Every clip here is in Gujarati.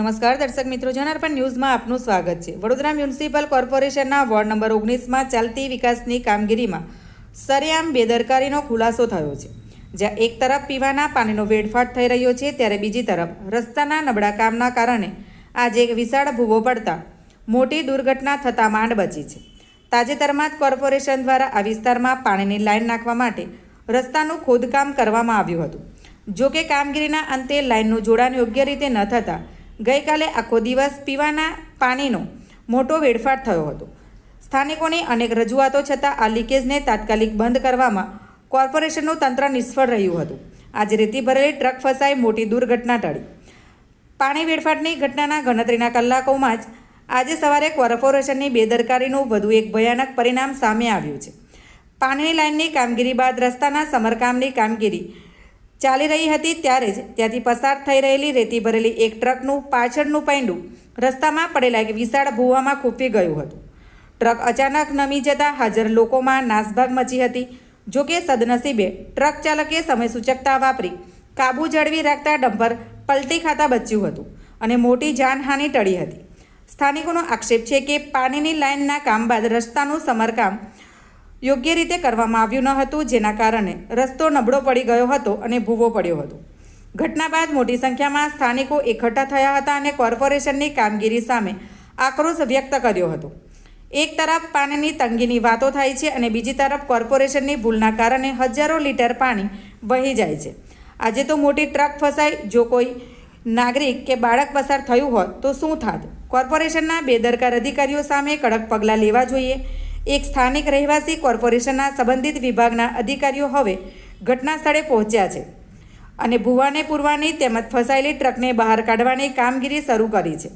નમસ્કાર દર્શક મિત્રો, જનાર્પણ ન્યૂઝમાં આપનું સ્વાગત છે. વડોદરા મ્યુનિસિપલ કોર્પોરેશનના વોર્ડ નંબર ઓગણીસમાં ચાલતી વિકાસની કામગીરીમાં સરેઆમ બેદરકારીનો ખુલાસો થયો છે. જ્યાં એક તરફ પીવાના પાણીનો વેડફાટ થઈ રહ્યો છે, ત્યારે બીજી તરફ રસ્તાના નબળા કામના કારણે આજે વિશાળ ભૂવો પડતા મોટી દુર્ઘટના થતાં માંડ બચી છે. તાજેતરમાં જ કોર્પોરેશન દ્વારા આ વિસ્તારમાં પાણીની લાઇન નાખવા માટે રસ્તાનું ખોદકામ કરવામાં આવ્યું હતું. જો કે કામગીરીના અંતે લાઇનનું જોડાણ યોગ્ય રીતે ન થતાં ગઈકાલે આખો દિવસ પીવાના પાણીનો મોટો વેડફાટ થયો હતો. સ્થાનિકોની અનેક રજૂઆતો છતાં આ લીકેજને તાત્કાલિક બંધ કરવામાં કોર્પોરેશનનું તંત્ર નિષ્ફળ રહ્યું હતું. આજે રેતી ભરેલી ટ્રક ફસાઈ મોટી દુર્ઘટના ટળી. પાણી વેડફાટની ઘટનાના ગણતરીના કલાકોમાં જ આજે સવારે કોર્પોરેશનની બેદરકારીનું વધુ એક ભયાનક પરિણામ સામે આવ્યું છે. પાણીની લાઇનની કામગીરી બાદ રસ્તાના સમરકામની કામગીરી ચાલી રહી હતી ત્યારે જ ત્યાંથી પસાર થઈ રહેલી રેતી ભરેલી એક ટ્રકનું પાછળનું પૈંડું રસ્તામાં પડેલા એક વિશાળ ભૂવામાં ખૂંપી ગયું હતું. ટ્રક અચાનક નમી જતાં હાજર લોકોમાં નાસભાગ મચી હતી જોકે સદનસીબે ટ્રક ચાલકે સમય સૂચકતા વાપરી કાબુ જળવી રાખતા ડમ્પર પલટી ખાતા બચ્યું હતું અને મોટી જાનહાનિ ટળી હતી. સ્થાનિકોનો આક્ષેપ છે કે પાણીની લાઇનના કામ બાદ રસ્તાનું સમરકામ યોગ્ય રીતે કરવામાં આવ્યું ન હતું, જેના કારણે રસ્તો નબળો પડી ગયો હતો અને ભૂવો પડ્યો હતો. ઘટના બાદ મોટી સંખ્યામાં સ્થાનિકો એકઠા થયા હતા અને કોર્પોરેશનની કામગીરી સામે આક્રોશ વ્યક્ત કર્યો હતો. એક તરફ પાણીની તંગીની વાતો થાય છે અને બીજી તરફ કોર્પોરેશનની ભૂલના કારણે હજારો લીટર પાણી વહી જાય છે. આજે તો મોટી ટ્રક ફસાય જો કોઈ નાગરિક કે બાળક પસાર થયું હોત તો શું થાત? કોર્પોરેશનના બેદરકાર અધિકારીઓ સામે કડક પગલાં લેવા જોઈએ. એક સ્થાનિક રહેવાસી કોર્પોરેશનના સંબંધિત વિભાગના અધિકારીઓ હવે ઘટના સ્થળે પહોંચ્યા છે અને ભૂવાને પૂરવાની તેમજ ફસાયેલી ટ્રકને બહાર કાઢવાની કામગીરી શરૂ કરી છે.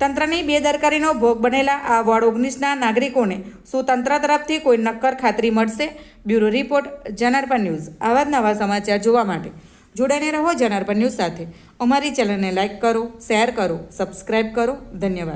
તંત્રની બેદરકારીનો ભોગ બનેલા આ વોર્ડ ઓગણીસના નાગરિકોને શું તંત્ર તરફથી કોઈ નક્કર ખાતરી મળશે? Bureau report, Janarpan news. આવા જ નવા સમાચાર જોવા માટે જોડાઈને રહો જનાર્પણ ન્યૂઝ સાથે. અમારી ચેનલને લાઇક કરો, શેર કરો, સબસ્ક્રાઇબ કરો. ધન્યવાદ.